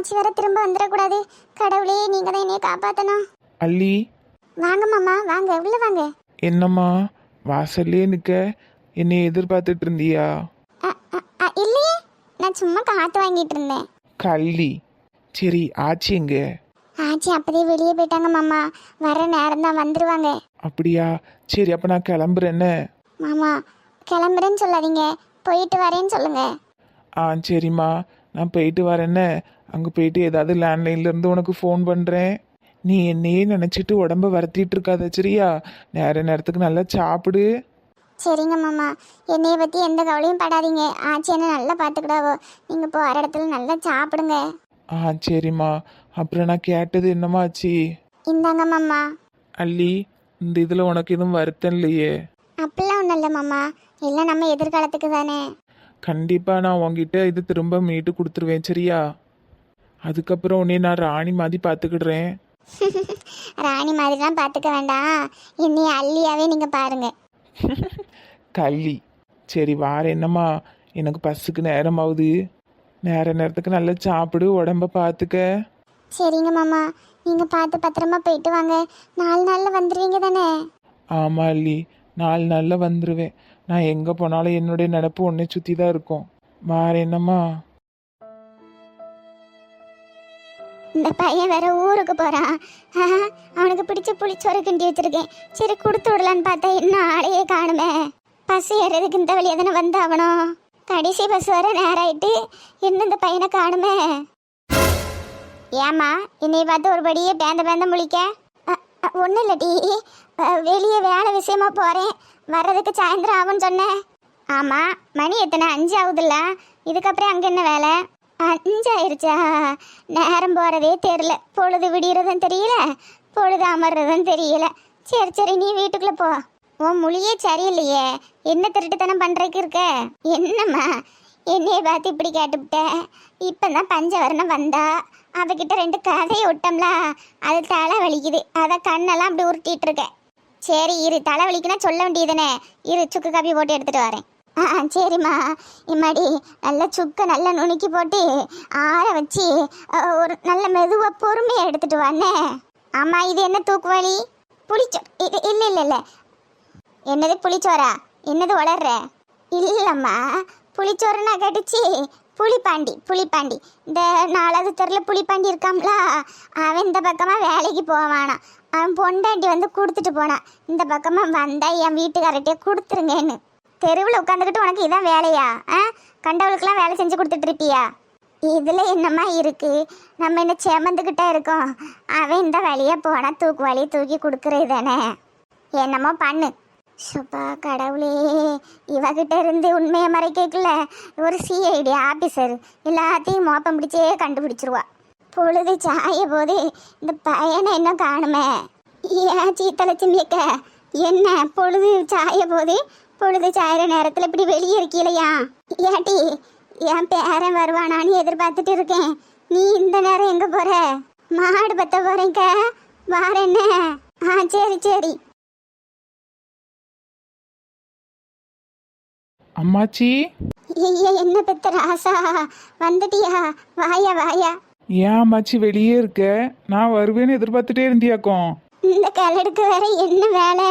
ஆச்சி வர திரும்ப வந்துடக்கூடாது. கடவுளே நீங்க தான் என்னைய காப்பாத்தணும். அல்லி. வாங்க மாமா வாங்க உள்ள வாங்க. என்னம்மா? வாசல்லே நிற்க என்னை எதிர்பார்த்துட்டு இருந்தியா? அ, அ, அ, இல்லையே. நான் சும்மா காத்து வாங்கிட்டு இருந்தேன். கள்ளி. சரி ஆச்சி எங்க? ஆச்சி அப்பதே வெளியே போயிட்டாங்க மாமா. வர நேரம் தான் வந்துருவாங்க. அப்படியா? சரி அப்போ நான் கிளம்புறேன்னு. மாமா கிளம்புறேன்னு சொல்லாதீங்க. போயிட்டு வரேன்னு சொல்லுங்க. ஆ சரிம்மா. நான் போயிட்டு வரேன்னு. அங்கே போயிட்டு ஏதாவது லேண்ட்லைன்ல இருந்து உனக்கு ஃபோன் பண்ணுறேன் நீ என்னையே நினச்சிட்டு உடம்ப வருத்திட்டு இருக்காத சரியா? நேர நேரத்துக்கு நல்லா சாப்பிடு. சரிங்க மாமா. என்னைய பத்தி எந்த கவலையும் படாதீங்க. ஆச்சி என்ன நல்லா பாத்துக்கிடாவோ. நீங்க போற இடத்துல நல்லா சாப்பிடுங்க. ஆ சரிம்மா. அப்புறம் நான் கேட்டது என்னம்மா ஆச்சு? இந்தாங்க மாமா. அல்லி இந்த இதில் உனக்கு எதுவும் வருத்தம் இல்லையே? அப்படிலாம் ஒன்றும் இல்லை மாமா. எல்லாம் நம்ம எதிர்காலத்துக்கு தானே. கண்டிப்பாக நான் உன்கிட்ட இது திரும்ப மீட்டு கொடுத்துருவேன் சரியா? அதுக்கப்புறம் உன்னை நான் ராணி மாதிரி பார்த்துக்கிடுறேன். ராணி மாதிரிலாம் பார்த்துக்க வேண்டாம். என்னைய அள்ளியாவே நீங்க பாருங்க. கள்ளி. சரி வார என்னம்மா? எனக்கு பஸ்ஸுக்கு நேரமாகுது நேர நேரத்துக்கு நல்லா சாப்பிடு உடம்ப பார்த்துக்க. சரிங்க மாமா. நீங்க பார்த்து பத்திரமா போயிட்டு வாங்க. நாலு நாள்ல வந்துடுவீங்க தானே? ஆமா அல்லி நாலு நாளில் வந்துடுவேன் நான் எங்கே போனாலும் என்னுடைய நினப்பு உன்னை சுற்றி தான் இருக்கும். வார என்னம்மா? இந்த பையன் வேற ஊருக்கு போறான். அவனுக்கு பிடிச்ச புளிச்சோறு கிண்டி வச்சிருக்கேன். சரி கொடுத்து விடலான்னு பார்த்தா இன்னும் ஆளையே காணுமே. பஸ் ஏறதுக்கு இந்த வழியா தானே வந்தாகணும் கடைசி பஸ் வர நேரம் ஆயிட்டு இன்னும் இந்த பையனை காணுமே. ஏமா என்னை பார்த்து ஒரு படியே பேந்த பேந்த முழிக்க? ஒன்றும் இல்லடி. வெளியே வேலை விஷயமா போகிறேன் வர்றதுக்கு சாயந்தரம் ஆகும்னு சொன்னேன். ஆமாம் மணி எத்தனை? அஞ்சு ஆகுதுல்ல. இதுக்கப்புறம் அங்கே என்ன வேலை? அஞ்சாயிருச்சா? நேரம் போகிறதே தெரில பொழுது விடிகிறதும் தெரியல. பொழுது அமர்றதும் தெரியல. சரி சரி நீ வீட்டுக்குள்ளே போ. உன் மொழியே சரியில்லையே. என்ன திருட்டுத்தனம் பண்ணுறதுக்கு இருக்க? என்னம்மா? என்னைய பார்த்து இப்படி கேட்டுவிட்டேன் இப்போ தான் பஞ்சவரணம் வந்தா. அவகிட்ட ரெண்டு கதையை விட்டோம்ல. அது தலை வலிக்குது. அதை கண்ணெல்லாம் அப்படி உருட்டிகிட்டு இருக்கேன் சரி இரு. தலை வலிக்குன்னா சொல்ல வேண்டியதுனே இரு சுக்கு காப்பி போட்டு எடுத்துகிட்டு வரேன். ஆ சரிம்மா. இம்மாடி நல்ல சுக்கை நல்லா நுணுக்கி போட்டு ஆற வச்சு ஒரு நல்ல மெதுவாக பொறுமையாக எடுத்துட்டு வானே ஆமாம் இது என்ன தூக்குவலி புளிச்சோ இல்லை இல்லை இல்லை. என்னது புளிச்சோரா என்னது வளர்ற இல்லைம்மா. புளிச்சோறுனா கடிச்சு புளிப்பாண்டி புளிப்பாண்டி. இந்த நாலாவது தெருல புளிப்பாண்டி இருக்காம்ல அவன் இந்த பக்கமாக வேலைக்கு போவானா. அவன் பொண்டாண்டி வந்து கொடுத்துட்டு போனான் இந்த பக்கமாக வந்தா என் வீட்டுக்காரர்கிட்டே கொடுத்துருங்கன்னு. தெருவில் உட்காந்துக்கிட்டு உனக்கு இதான் வேலையா? ஆ? கண்டவளுக்கெல்லாம் வேலை செஞ்சு கொடுத்துட்டு இருப்பியா இதில் என்னம்மா இருக்குது நம்ம என்ன சேமந்துக்கிட்டே இருக்கோம்? அவன் இந்த வழியாக போனால் தூக்கு வழியை தூக்கி கொடுக்குறது தானே? என்னமோ பண்ணு. சுப்பா கடவுளே. இவகிட்ட இருந்து உண்மையை மறைக்கல ஒரு சிஐடி ஆஃபீஸர் எல்லாத்தையும் மோப்பம் பிடிச்சே கண்டுபிடிச்சிருவா. பொழுது சாய போது இந்த பையனை என்ன காணுமே? ஏன் சீத்தலட்சுமியக்க என்ன? பொழுது சாய போது பொழுது சாயிற நேரத்தில் இப்படி வெளியே இருக்கீலையா? ஏட்டி என் பேரன் வருவானான்னு எதிர்பார்த்துட்டு இருக்கேன். நீ இந்த நேரம் எங்கே போற? மாடு பத்த போறேங்க வாரேன்னு ஆ சரி சரி. அம்மாச்சி? ஐயா என்ன பெத்த ராசா? வந்துட்டியா? வாயா வாயா. ஏன் அம்மாச்சி வெளியே இருக்க? நான் வருவேன்னு எதிர்பார்த்துட்டே இருந்தியாக்கும். இந்த கிளடுக்கு வேற என்ன வேலை?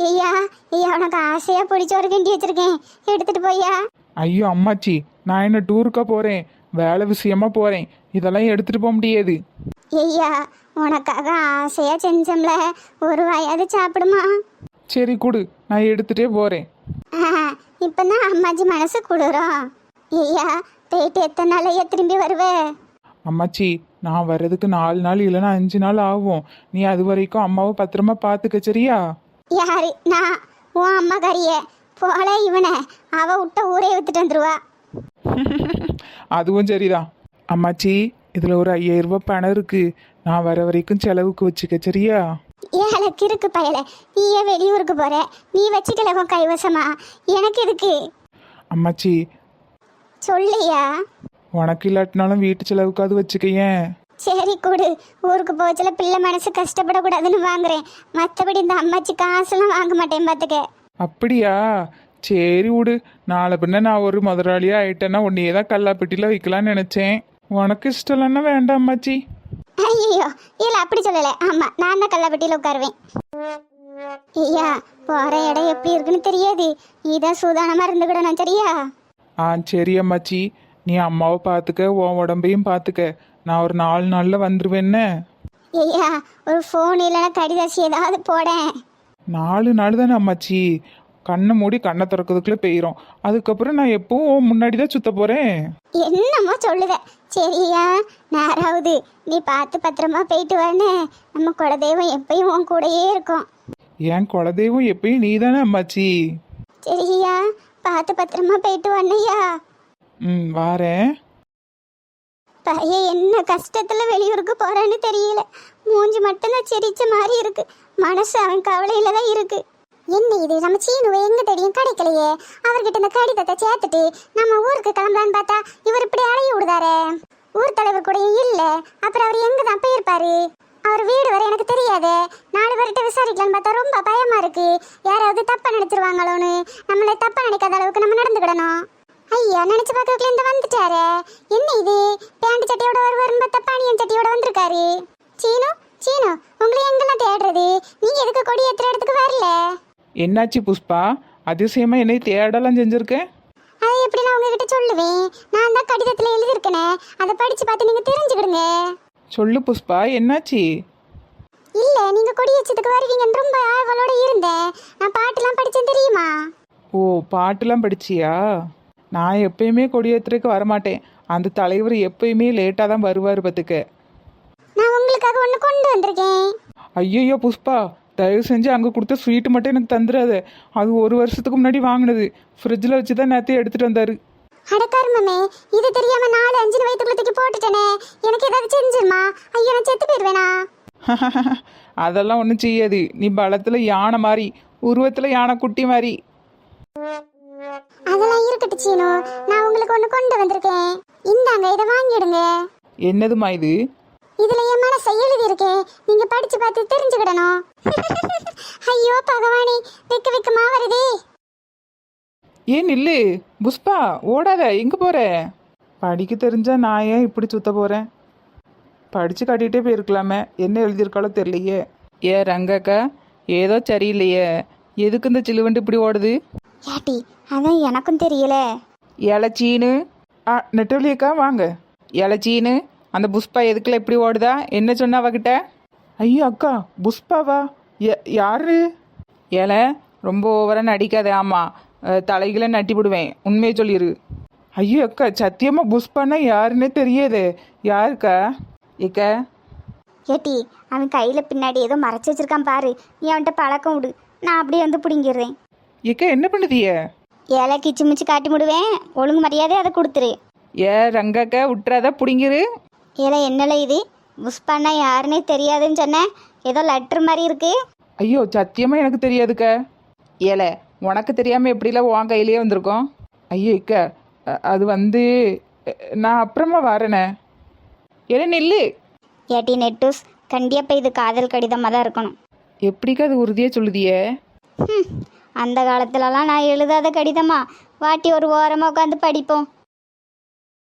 ஐயா ஐயா உனக்கு ஆசையா பிடிச்ச கிண்டி வச்சிருக்கேன். எடுத்துட்டு போயா ஐயோ அம்மாச்சி நான் என்ன டூருக்கா போகிறேன் வேலை விஷயமா போகிறேன் இதெல்லாம் எடுத்துகிட்டு போக முடியாது. ஐயா உனக்காக ஆசையா செஞ்சோம்ல. ஒரு வாயாவது சாப்பிடுமா? சரி கொடு. நான் எடுத்துகிட்டே போகிறேன் ஆஹா, இப்பதான் அம்மாஜி மனசு குளிரும். ஐயா போயிட்டு எத்தனை நாள் ஐயா திரும்பி வருவே? அம்மாச்சி நான் வர்றதுக்கு நாலு நாள் இல்லைன்னா அஞ்சு நாள் ஆகும். நீ அது வரைக்கும் அம்மாவை பத்திரமா பார்த்துக்க சரியா? யாரு? நான். உன் அம்மா கறிய போல இவனை. அவ விட்ட ஊரே வித்துட்டு வந்துருவா. அதுவும் சரிதான் அம்மாச்சி இதில் ஒரு ஐயாயிரம் ரூபாய் பணம் இருக்கு. நான் வர வரைக்கும் செலவுக்கு வச்சுக்க சரியா? ஏழை கிறுக்கு பயல. நீ ஏன் வெளியூருக்கு போற. நீ வச்சுக்கலகும் கைவசமா. எனக்கு எதுக்கு? அம்மாச்சி. சொல்லியா? உனக்கு இல்லாட்டினாலும் வீட்டு செலவுக்காவது வச்சுக்க ஏன் சரி கொடு. ஊருக்கு போச்சல பிள்ளை மனசு கஷ்டப்படக்கூடாதுன்னு வாங்குறேன். மற்றபடி இந்த அம்மாச்சி காசுலாம் வாங்க மாட்டேன் பார்த்துக்க அப்படியா? சரி விடு. நாளை பின்ன நான் ஒரு முதலாளியாக ஆயிட்டேன்னா உன்னையே தான் கல்லாப்பெட்டியில் வைக்கலாம்னு நினச்சேன். உனக்கு இஷ்டம் இல்லைன்னா வேண்டாம் அம்மாச்சி. ஐயோ இல்ல அப்படி சொல்லல. ஆமா நான் தான் கல்லாப்பட்டியில உட்காருவேன். ஐயா போற இடம் எப்படி இருக்குன்னு தெரியாது. நீதான் சூதானமா இருந்துக்கிடணும் சரியா? ஆ சரி அம்மாச்சி. நீ அம்மாவை பார்த்துக்க உன் உடம்பையும் பார்த்துக்க. நான் ஒரு நாலு நாளில் வந்துடுவேன்னு ஐயா ஒரு ஃபோன் இல்லைன்னா கடிதாசி ஏதாவது போடேன். நாலு நாள் தானே அம்மாச்சி. கண்ணை மூடி கண்ணை திறக்கிறதுக்குள்ளே போயிடும் அதுக்கப்புறம் நான் எப்பவும் முன்னாடி தான் சுத்த போகிறேன் என்னமோ சொல்லுத? சரியா நேராவது நீ பார்த்து பத்திரமா போயிட்டு வரனே நம்ம குலதெய்வம் எப்பயும் உன் கூடயே இருக்கும். என் குலதெய்வம் எப்பயும் நீ தானே அம்மாச்சி சரியா பார்த்து பத்திரமா போயிட்டு வரணையா ம் வாரேன். பையன் என்ன கஷ்டத்துல வெளியூருக்கு போறான்னு தெரியல. மூஞ்சி மட்டும்தான் சிரிச்ச மாதிரி இருக்கு. மனசு அவன் கவலையில தான் இருக்கு. என்ன இது நம்ம சீனுவை எங்க தெரியும்? கிடைக்கலையே. அவர்கிட்ட இந்த கடிதத்தை சேர்த்துட்டு நம்ம ஊருக்கு கிளம்பலான்னு பார்த்தா இவர் இப்படி அலைய விடுதாரே? ஊர் தலைவர் கூட இல்ல. அப்புறம் அவர் எங்க தான் போயிருப்பாரு? அவர் வீடு வரை எனக்கு தெரியாதே. நாலு பேர்கிட்ட விசாரிக்கலான்னு பார்த்தா ரொம்ப பயமா இருக்கு. யாராவது தப்பா நினைச்சிருவாங்களோன்னு. நம்மளை தப்பா நினைக்காத அளவுக்கு நம்ம நடந்துக்கிடணும். ஐயா நினைச்சு பார்க்கறதுல இந்த வந்துட்டாரே. என்ன இது? பேண்ட் சட்டையோட வருவாருன்னு பார்த்தா சட்டையோட வந்திருக்காரு. சீனு சீனு உங்களை எங்கெல்லாம் தேடுறது? நீங்க எதுக்கு கொடி ஏத்துற இடத்துக்கு வரல? என்னாச்சு புஷ்பா? அதிசயமா என்னை தேடலாம் செஞ்சிருக்கேன் அதை எப்படி நான் உங்ககிட்ட சொல்லுவேன்? நான் தான் கடிதத்துல எழுதியிருக்கேனே. அதை படிச்சு பார்த்து நீங்க தெரிஞ்சுக்கிடுங்க. சொல்லு புஷ்பா என்னாச்சு? இல்ல நீங்க கொடி வச்சதுக்கு வருவீங்கன்னு ரொம்ப ஆவலோட இருந்தேன். நான் பாட்டுலாம் படிச்சேன் தெரியுமா? ஓ பாட்டுலாம் படிச்சியா? நான் எப்பயுமே கொடியேற்றுறதுக்கு வரமாட்டேன். அந்த தலைவர் எப்பயுமே லேட்டாக தான் வருவார் பார்த்துக்க நான் உங்களுக்காக ஒன்று கொண்டு வந்திருக்கேன். ஐயையோ புஷ்பா தயவு செஞ்சு அங்கே கொடுத்த ஸ்வீட்டு மட்டும் எனக்கு தந்துடாத. அது ஒரு வருஷத்துக்கு முன்னாடி வாங்கினது. ஃப்ரிட்ஜில் வச்சு தான் நேற்று எடுத்துகிட்டு வந்தார். அடக்கருமமே இது தெரியாம நாலு அஞ்சு வயிற்றுக்குள்ள தூக்கி போட்டுட்டேனே. எனக்கு ஏதாவது செஞ்சிருமா? ஐயோ நான் செத்து போயிடுவேனா அதெல்லாம் ஒன்றும் செய்யாது. நீ பலத்தில் யானை மாதிரி உருவத்தில் யானை குட்டி மாதிரி அதெல்லாம் இருக்கட்டும் சீனு. நான் உங்களுக்கு ஒன்று கொண்டு வந்திருக்கேன். இந்தாங்க இதை வாங்கிடுங்க. என்னதுமா இது? இதுல என் மனசை எழுதி இருக்கேன் நீங்க படிச்சு பார்த்து தெரிஞ்சுக்கிடணும். ஐயோ பகவானே வெக்க வெக்கமா வருதே. ஏன் நில்லு? புஷ்பா ஓடாத எங்கே போகிற படிக்க தெரிஞ்சா நான் ஏன் இப்படி சுத்த போகிறேன் படித்து காட்டிகிட்டே போயிருக்கலாமே. என்ன எழுதியிருக்காளோ தெரியலையே. ஏ ரங்கக்கா ஏதோ சரியில்லையே. எதுக்கு இந்த சிலுவண்டு இப்படி ஓடுது? ஏட்டி அதான் எனக்கும் தெரியல. இலச்சீனு ஆ நெட்டவழியக்கா வாங்க. இலச்சீனு அந்த புஷ்பா எதுக்குள்ள இப்படி ஓடுதா? என்ன சொன்னா அவகிட்ட? ஐயோ அக்கா புஷ்பாவா? ய யாரு? ஏல ரொம்ப ஓவராக நடிக்காத ஆமாம் தலைகளை நட்டி விடுவேன். உண்மையை சொல்லிடு ஐயோ அக்கா சத்தியமாக புஷ்பானா யாருன்னே தெரியாதே. யாருக்கா? ஏக்கா? ஏட்டி அவன் கையில பின்னாடி ஏதோ மறைச்சு வச்சிருக்கான் பாரு. நீ அவன்கிட்ட பழக்கம் விடு. நான் அப்படியே வந்து பிடிங்கிடுறேன். ஏக்கா என்ன பண்ணுதிய? ஏழை கிச்சு மிச்சு காட்டி விடுவேன் ஒழுங்கு மரியாதை அதை கொடுத்துரு. ஏ ரங்கக்கா விட்டுறாதா பிடிங்கிரு. ஏல என்னல இது? புஷ்பான்னா யாருன்னே தெரியாதுன்னு சொன்னேன் ஏதோ லெட்டர் மாதிரி இருக்கு. ஐயோ சத்தியமாக எனக்கு தெரியாதுக்கா. ஏல உனக்கு தெரியாமல் எப்படிலாம் உன் கையிலேயே வந்திருக்கோம்? ஐயோ இக்கா அ- அது வந்து அ, நான் அப்புறமா வரேனே. ஏல நில்லு. ஏட்டி நெட்டூஸ் கண்டிப்பாக இது காதல் கடிதமாக தான் இருக்கணும். எப்படிக்கா அது உறுதியாக சொல்லுதியே? அந்த காலத்துலலாம் நான் எழுதாத கடிதமா? வாட்டி ஒரு ஓரமாக உட்காந்து படிப்போம்.